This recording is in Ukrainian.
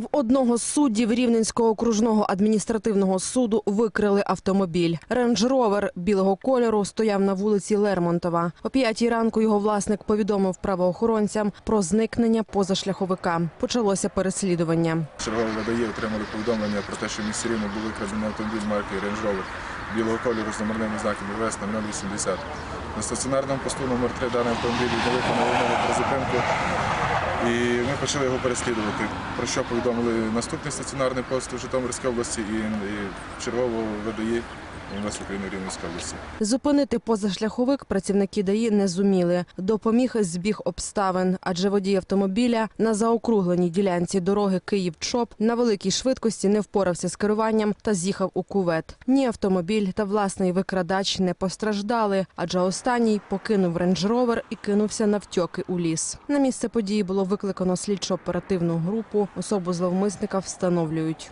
В одного з суддів Рівненського окружного адміністративного суду викрили автомобіль. Рендж-ровер білого кольору стояв на вулиці Лермонтова. О п'ятій ранку його власник повідомив правоохоронцям про зникнення позашляховика. Почалося переслідування. Чергові водії отримали повідомлення про те, що в місті Рівне був викрадений автомобіль марки Rover білого кольору з номерними знаками ВС на 080. На стаціонарному посту номер 3 даний автомобіль не виконав вимоги про зупинку. І ми почали його переслідувати. Про що повідомили наступний стаціонарний пост у Житомирській області і, і чергово ВДІ МВС України в Рівненській області. Зупинити позашляховик працівники ДАІ не зуміли. Допоміг збіг обставин, адже водій автомобіля на заокругленій ділянці дороги Київ-Чоп на великій швидкості не впорався з керуванням та з'їхав у кувет. Ні автомобіль та власний викрадач не постраждали, адже останній покинув рейндж-ровер і кинувся навтьоки у ліс. На місце події було викликано слідчо-оперативну групу. Особу зловмисника встановлюють.